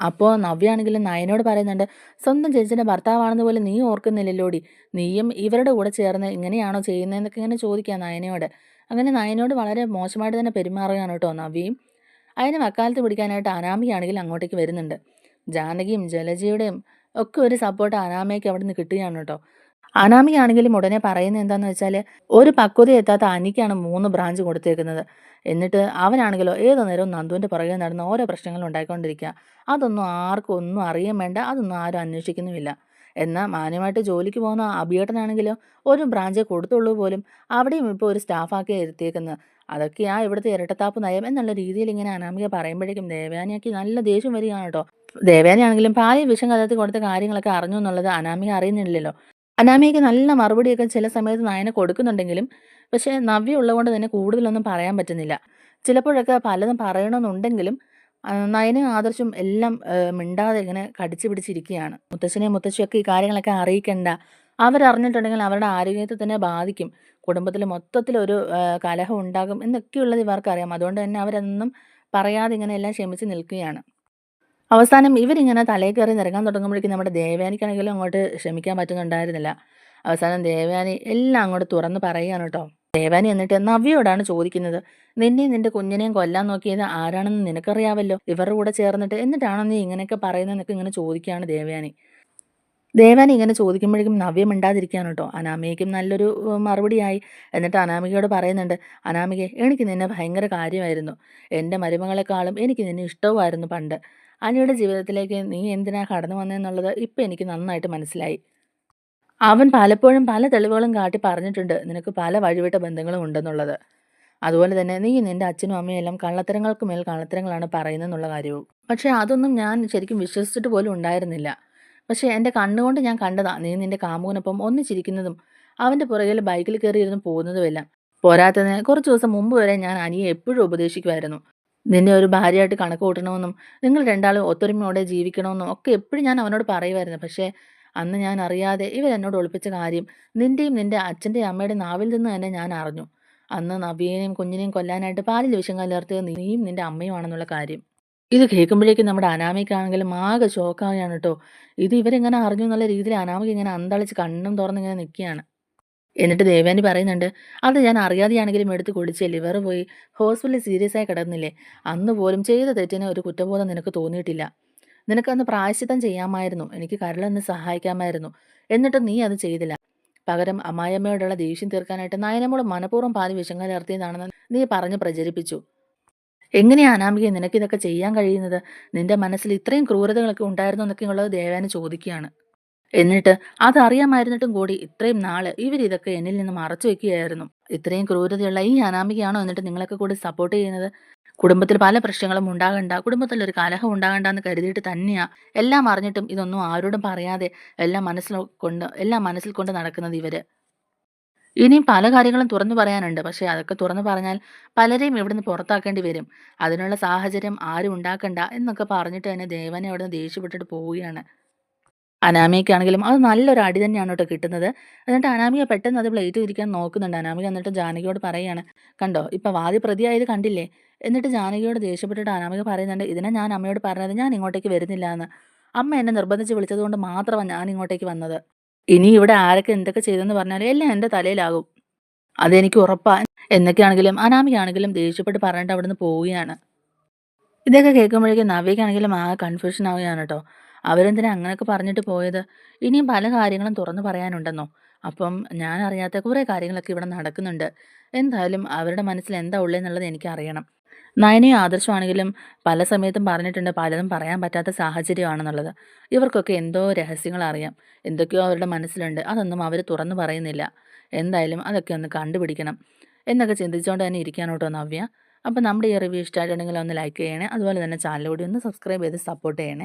അപ്പോൾ നവ്യാണെങ്കിലും നയനോട് പറയുന്നുണ്ട് സ്വന്തം ചേച്ചിന്റെ ഭർത്താവാണെന്ന് പോലും നീ ഓർക്കുന്നില്ലല്ലോടി. നീയും ഇവരുടെ കൂടെ ചേർന്ന് ഇങ്ങനെയാണോ ചെയ്യുന്നതെന്നൊക്കെ ഇങ്ങനെ ചോദിക്കാം നയനയോട്. അങ്ങനെ നയനോട് വളരെ മോശമായിട്ട് തന്നെ പെരുമാറുകയാണ് കേട്ടോ നവ്യയും. അതിനെ വക്കാലത്ത് പിടിക്കാനായിട്ട് അനാമികയാണെങ്കിൽ അങ്ങോട്ടേക്ക് വരുന്നുണ്ട്. ജാനകിയും ജലജയുടെയും ഒക്കെ ഒരു സപ്പോർട്ട് അനാമയ്ക്ക് അവിടെ നിന്ന് കിട്ടുകയാണ് കേട്ടോ. അനാമികയാണെങ്കിലും ഉടനെ പറയുന്നത് എന്താണെന്ന് വെച്ചാൽ ഒരു പക്വത എത്താത്ത അനിക്കാണ് മൂന്ന് ബ്രാഞ്ച് കൊടുത്തേക്കുന്നത്. എന്നിട്ട് അവനാണെങ്കിലോ ഏത് നേരവും നന്ദുവിന്റെ പുറകെ നടന്ന് ഓരോ പ്രശ്നങ്ങൾ ഉണ്ടായിക്കൊണ്ടിരിക്കുക. അതൊന്നും ആർക്കും ഒന്നും അറിയാൻ വേണ്ട അതൊന്നും ആരും അന്വേഷിക്കുന്നുമില്ല. എന്നാൽ മാന്യമായിട്ട് ജോലിക്ക് പോകുന്ന അഭിയേട്ടനാണെങ്കിലോ ഒരു ബ്രാഞ്ചേ കൊടുത്തുള്ളൂ പോലും. അവിടെയും ഇപ്പോൾ ഒരു സ്റ്റാഫാക്കി ഇരുത്തിയേക്കുന്നത് അതൊക്കെയാ ഇവിടുത്തെ ഇരട്ടത്താപ്പ് നയം എന്നുള്ള രീതിയിൽ ഇങ്ങനെ അനാമിക പറയുമ്പോഴേക്കും ദേവയാനിയാക്കി നല്ല ദേഷ്യം വരികയാണ് കേട്ടോ. ദേവാനിയാണെങ്കിലും പാലി വിഷം കലർത്തി കൊടുത്ത കാര്യങ്ങളൊക്കെ അറിഞ്ഞു എന്നുള്ളത് അനാമിക അറിയുന്നില്ലല്ലോ. അനാമികയ്ക്ക് നല്ല മറുപടിയൊക്കെ ചില സമയത്ത് നയന കൊടുക്കുന്നുണ്ടെങ്കിലും പക്ഷേ നവ്യ ഉള്ളതുകൊണ്ട് തന്നെ കൂടുതലൊന്നും പറയാൻ പറ്റുന്നില്ല. ചിലപ്പോഴൊക്കെ പലതും പറയണമെന്നുണ്ടെങ്കിലും നയനും ആദർശും എല്ലാം മിണ്ടാതെ ഇങ്ങനെ കടിച്ചു പിടിച്ചിരിക്കുകയാണ്. മുത്തശ്ശനെയും മുത്തശ്ശിയൊക്കെ ഈ കാര്യങ്ങളൊക്കെ അറിയിക്കണ്ട. അവരറിഞ്ഞിട്ടുണ്ടെങ്കിൽ അവരുടെ ആരോഗ്യത്തെ തന്നെ ബാധിക്കും. കുടുംബത്തിൽ മൊത്തത്തിലൊരു കലഹം ഉണ്ടാകും എന്നൊക്കെയുള്ളത് ഇവർക്കറിയാം. അതുകൊണ്ട് തന്നെ അവരതൊന്നും പറയാതെ ഇങ്ങനെ എല്ലാം ക്ഷമിച്ച് നിൽക്കുകയാണ്. അവസാനം ഇവരിങ്ങനെ തലയിൽ കയറി നിരങ്ങാൻ തുടങ്ങുമ്പോഴേക്കും നമ്മുടെ ദേവയാനിക്കാണെങ്കിലും അങ്ങോട്ട് ക്ഷമിക്കാൻ പറ്റുന്നുണ്ടായിരുന്നില്ല. അവസാനം ദേവയാനി എല്ലാം അങ്ങോട്ട് തുറന്ന് പറയുകയാണ് കേട്ടോ. ദേവാനി എന്നിട്ട് നവ്യയോടാണ് ചോദിക്കുന്നത് നിന്നെയും നിന്റെ കുഞ്ഞിനെയും കൊല്ലാൻ നോക്കിയത് ആരാണെന്ന് നിനക്കറിയാവല്ലോ? ഇവരുടെ കൂടെ ചേർന്നിട്ട് എന്നിട്ടാണോ നീ ഇങ്ങനെയൊക്കെ പറയുന്നതെന്നൊക്കെ ഇങ്ങനെ ചോദിക്കുകയാണ് ദേവയാനി. ദേവാനി ഇങ്ങനെ ചോദിക്കുമ്പോഴേക്കും നവ്യ മിണ്ടാതിരിക്കുകയാണ് കേട്ടോ. അനാമികയ്ക്കും നല്ലൊരു മറുപടിയായി. എന്നിട്ട് അനാമികയോട് പറയുന്നുണ്ട് അനാമിക എനിക്ക് നിന്നെ ഭയങ്കര കാര്യമായിരുന്നു. എന്റെ മരുമകളെക്കാളും എനിക്ക് നിന്നെ ഇഷ്ടവുമായിരുന്നു പണ്ട്. അനിയുടെ ജീവിതത്തിലേക്ക് നീ എന്തിനാ കടന്നു വന്നതെന്നുള്ളത് ഇപ്പം എനിക്ക് നന്നായിട്ട് മനസ്സിലായി. അവൻ പലപ്പോഴും പല തെളിവുകളും കാട്ടി പറഞ്ഞിട്ടുണ്ട് നിനക്ക് പല വഴിവിട്ട ബന്ധങ്ങളും ഉണ്ടെന്നുള്ളത്. അതുപോലെ തന്നെ നീ നിന്റെ അച്ഛനും അമ്മയും എല്ലാം കള്ളത്തരങ്ങൾക്ക് മേൽ കള്ളത്തരങ്ങളാണ് പറയുന്നതെന്നുള്ള കാര്യവും. പക്ഷേ അതൊന്നും ഞാൻ ശരിക്കും വിശ്വസിച്ചിട്ട് പോലും ഉണ്ടായിരുന്നില്ല. പക്ഷേ എന്റെ കണ്ണുകൊണ്ട് ഞാൻ കണ്ടതാ നീ നിന്റെ കാമുകനൊപ്പം ഒന്നിച്ചിരിക്കുന്നതും അവന്റെ പുറകിൽ ബൈക്കിൽ കയറിയിരുന്ന് പോകുന്നതുമെല്ലാം. പോരാത്തതിന് കുറച്ച് ദിവസം മുമ്പ് വരെ ഞാൻ അനിയെ എപ്പോഴും ഉപദേശിക്കുമായിരുന്നു. നിന്നെ ഒരു ഭാര്യയായിട്ട് കണക്ക് കൂട്ടണമെന്നും നിങ്ങൾ രണ്ടാളും ഒത്തൊരുമയോടെ ജീവിക്കണമെന്നും ഒക്കെ എപ്പോഴും ഞാൻ അവനോട് പറയുമായിരുന്നു. പക്ഷേ അന്ന് ഞാൻ അറിയാതെ ഇവരെന്നോട് ഒളിപ്പിച്ച കാര്യം നിന്റെയും നിന്റെ അച്ഛന്റെയും അമ്മയുടെ നാവിൽ നിന്ന് തന്നെ ഞാൻ അറിഞ്ഞു. അന്ന് നവീനെയും കുഞ്ഞിനെയും കൊല്ലാനായിട്ട് പാലിൽ വിഷം കലർത്തിയത് നീയും നിന്റെ അമ്മയുമാണെന്നുള്ള കാര്യം. ഇത് കേൾക്കുമ്പോഴേക്കും നമ്മുടെ അനാമിക്കാണെങ്കിലും ആകെ ഷോക്കാവുകയാണ് കേട്ടോ ഇത് ഇവരെങ്ങനെ അറിഞ്ഞു എന്നുള്ള രീതിയിൽ അനാമിക ഇങ്ങനെ അന്തളിച്ച് കണ്ണും തുറന്നിങ്ങനെ നിൽക്കുകയാണ്. എന്നിട്ട് ദേവാനി പറയുന്നുണ്ട് അത് ഞാൻ അറിയാതെയാണെങ്കിലും എടുത്ത് കുടിച്ച് ലിവർ പോയി ഹോസ്പിറ്റലിൽ സീരിയസ് ആയി കിടന്നില്ലേ? അന്ന് പോലും ചെയ്ത തെറ്റിന് ഒരു കുറ്റബോധം നിനക്ക് തോന്നിയിട്ടില്ല. നിനക്കന്ന് പ്രായശ്ചിത്തം ചെയ്യാമായിരുന്നു. എനിക്ക് കരളെന്ന് സഹായിക്കാമായിരുന്നു. എന്നിട്ട് നീ അത് ചെയ്തില്ല. പകരം അമ്മായിയമ്മയോടുള്ള ദേഷ്യം തീർക്കാനായിട്ട് നയനമോട് മനഃപൂർവം പാതി വിഷം കലർത്തിയതാണെന്ന് നീ പറഞ്ഞ് പ്രചരിപ്പിച്ചു. എങ്ങനെയാണ് അനാമിക നിനക്കിതൊക്കെ ചെയ്യാൻ കഴിയുന്നത്? നിന്റെ മനസ്സിൽ ഇത്രയും ക്രൂരതകളൊക്കെ ഉണ്ടായിരുന്നു എന്നൊക്കെയുള്ളത് ദേവാനി ചോദിക്കുകയാണ്. എന്നിട്ട് അതറിയാമായിരുന്നിട്ടും കൂടി ഇത്രയും നാൾ ഇവരിതൊക്കെ എന്നിൽ നിന്ന് മറച്ചു വെക്കുകയായിരുന്നു. ഇത്രയും ക്രൂരതയുള്ള ഈ അനാമികയാണോ എന്നിട്ട് നിങ്ങളൊക്കെ കൂടി സപ്പോർട്ട് ചെയ്യുന്നത്? കുടുംബത്തിൽ പല പ്രശ്നങ്ങളും ഉണ്ടാകണ്ട കുടുംബത്തിൽ ഒരു കലഹം ഉണ്ടാകണ്ട എന്ന് കരുതിയിട്ട് തന്നെയാ എല്ലാം അറിഞ്ഞിട്ടും ഇതൊന്നും ആരോടും പറയാതെ എല്ലാം മനസ്സിൽ കൊണ്ട് എല്ലാം മനസ്സിൽ കൊണ്ട് നടക്കുന്നത് ഇവർ. ഇനിയും പല കാര്യങ്ങളും തുറന്നു പറയാനുണ്ട്. പക്ഷേ അതൊക്കെ തുറന്നു പറഞ്ഞാൽ പലരെയും ഇവിടുന്ന് പുറത്താക്കേണ്ടി വരും. അതിനുള്ള സാഹചര്യം ആരും ഉണ്ടാക്കണ്ട എന്നൊക്കെ പറഞ്ഞിട്ട് തന്നെ ദേവനെ അവിടുന്ന് ദേഷ്യപ്പെട്ടിട്ട് പോവുകയാണ്. അനാമികയ്ക്കാണെങ്കിലും അത് നല്ലൊരു അടി തന്നെയാണ് കേട്ടോ കിട്ടുന്നത്. എന്നിട്ട് അനാമിക പെട്ടെന്ന് അത് പ്ലേറ്റ് ഇരിക്കാൻ നോക്കുന്നുണ്ട്. അനാമിക എന്നിട്ട് ജാനകിയോട് പറയാണ് കണ്ടോ ഇപ്പം വാദി പ്രതിയായത് കണ്ടില്ലേ? എന്നിട്ട് ജാനകിയോട് ദേഷ്യപ്പെട്ടിട്ട് അനാമിക പറയുന്നുണ്ട് ഇതിനെ ഞാൻ അമ്മയോട് പറഞ്ഞത് ഞാൻ ഇങ്ങോട്ടേക്ക് വരുന്നില്ല എന്ന് അമ്മ എന്നെ നിർബന്ധിച്ച് വിളിച്ചതുകൊണ്ട് മാത്രമാണ് ഞാൻ ഇങ്ങോട്ടേക്ക് വന്നത്. ഇനി ഇവിടെ ആരൊക്കെ എന്തൊക്കെ ചെയ്തെന്ന് പറഞ്ഞാൽ എല്ലാം എന്റെ തലയിലാകും. അതെനിക്ക് ഉറപ്പാ. എന്നൊക്കെയാണെങ്കിലും അനാമികയാണെങ്കിലും ദേഷ്യപ്പെട്ട് പറഞ്ഞിട്ട് അവിടുന്ന് പോവുകയാണ്. ഇതൊക്കെ കേൾക്കുമ്പോഴേക്കും നവ്യക്കാണെങ്കിലും ആ കൺഫ്യൂഷൻ ആവുകയാണ് കേട്ടോ. അവരെന്തിനാ അങ്ങനെയൊക്കെ പറഞ്ഞിട്ട് പോയത്? ഇനിയും പല കാര്യങ്ങളും തുറന്നു പറയാനുണ്ടെന്നോ? അപ്പം ഞാൻ അറിയാത്ത കുറേ കാര്യങ്ങളൊക്കെ ഇവിടെ നടക്കുന്നുണ്ട്. എന്തായാലും അവരുടെ മനസ്സിൽ എന്താ ഉള്ളതെന്നുള്ളത് എനിക്ക് അറിയണം നയനെ ആദർശമാണെങ്കിലും പല സമയത്തും പറഞ്ഞിട്ടുണ്ട് പലതും പറയാൻ പറ്റാത്ത സാഹചര്യമാണെന്നുള്ളത്. ഇവർക്കൊക്കെ എന്തോ രഹസ്യങ്ങൾ അറിയാം. എന്തൊക്കെയോ അവരുടെ മനസ്സിലുണ്ട്. അതൊന്നും അവർ തുറന്നു പറയുന്നില്ല. എന്തായാലും അതൊക്കെ ഒന്ന് കണ്ടുപിടിക്കണം. എന്നൊക്കെ ചിന്തിച്ചുകൊണ്ട് തന്നെ ഇരിക്കാൻ കേട്ടോ നവ്യ. അപ്പോൾ നമ്മുടെ ഈ റിവ്യൂ ഇഷ്ടമായിട്ടുണ്ടെങ്കിൽ ഒന്ന് ലൈക്ക് ചെയ്യണേ. അതുപോലെ തന്നെ ചാനൽ കൂടി ഒന്ന് സബ്സ്ക്രൈബ് ചെയ്ത് സപ്പോർട്ട് ചെയ്യണേ.